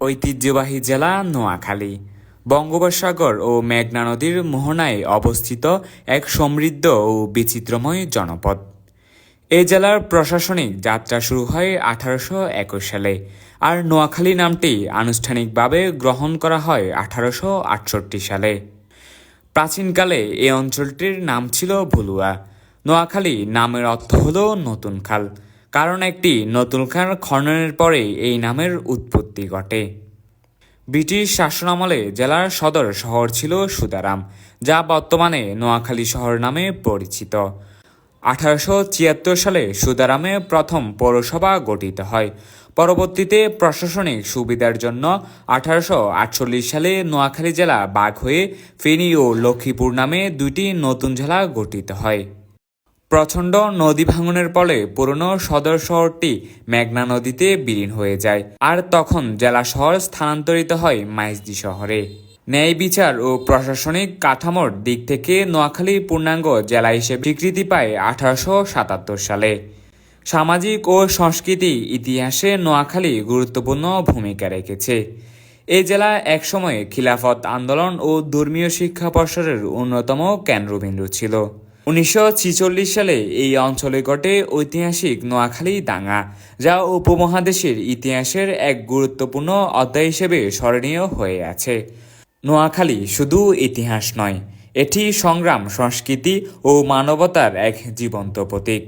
ঐতিহ্যবাহী জেলা নোয়াখালী। বঙ্গোপসাগর ও মেঘনা নদীর মোহনায় অবস্থিত এক সমৃদ্ধ ও বিচিত্রময় জনপদ। এই জেলার প্রশাসনিক যাত্রা শুরু হয় আঠারোশো একুশ সালে আর নোয়াখালী নামটি আনুষ্ঠানিকভাবে গ্রহণ করা হয় আঠারোশো আটষট্টি সালে। প্রাচীনকালে এই অঞ্চলটির নাম ছিল ভুলুয়া। নোয়াখালী নামের অর্থ হল নতুন খাল। কারণ একটি নতুন খাল খননের পরে এই নামের উৎপত্তি ঘটে। ব্রিটিশ শাসনামলে জেলার সদর শহর ছিল সুদারাম, যা বর্তমানে নোয়াখালী শহর নামে পরিচিত। আঠারোশো ছিয়াত্তর সালে সুদারামে প্রথম পৌরসভা গঠিত হয়। পরবর্তীতে প্রশাসনিক সুবিধার জন্য আঠারোশো আটচল্লিশ সালে নোয়াখালী জেলা বাঘ হয়ে ফেনী ও লক্ষ্মীপুর নামে দুইটি নতুন জেলা গঠিত হয়। প্রচণ্ড নদী ভাঙনের ফলে পুরনো সদর শহরটি মেঘনা নদীতে বিলীন হয়ে যায় আর তখন জেলা শহর স্থানান্তরিত হয় মাইজদি শহরে। ন্যায় বিচার ও প্রশাসনিক কাঠামোর দিক থেকে নোয়াখালী পূর্ণাঙ্গ জেলা হিসেবে স্বীকৃতি পায় আঠারোশো সাতাত্তর সালে। সামাজিক ও সংস্কৃতি ইতিহাসে নোয়াখালী গুরুত্বপূর্ণ ভূমিকা রেখেছে। এই জেলা একসময় খিলাফত আন্দোলন ও ধর্মীয় শিক্ষা পর্ষদের অন্যতম কেন্দ্রবিন্দু ছিল। উনিশশো ছেচল্লিশ সালে এই অঞ্চলে ঘটে ঐতিহাসিক নোয়াখালী দাঙ্গা, যা উপমহাদেশের ইতিহাসের এক গুরুত্বপূর্ণ অধ্যায় হিসেবে স্মরণীয় হয়ে আছে। নোয়াখালী শুধু ইতিহাস নয়, এটি সংগ্রাম, সংস্কৃতি ও মানবতার এক জীবন্ত প্রতীক।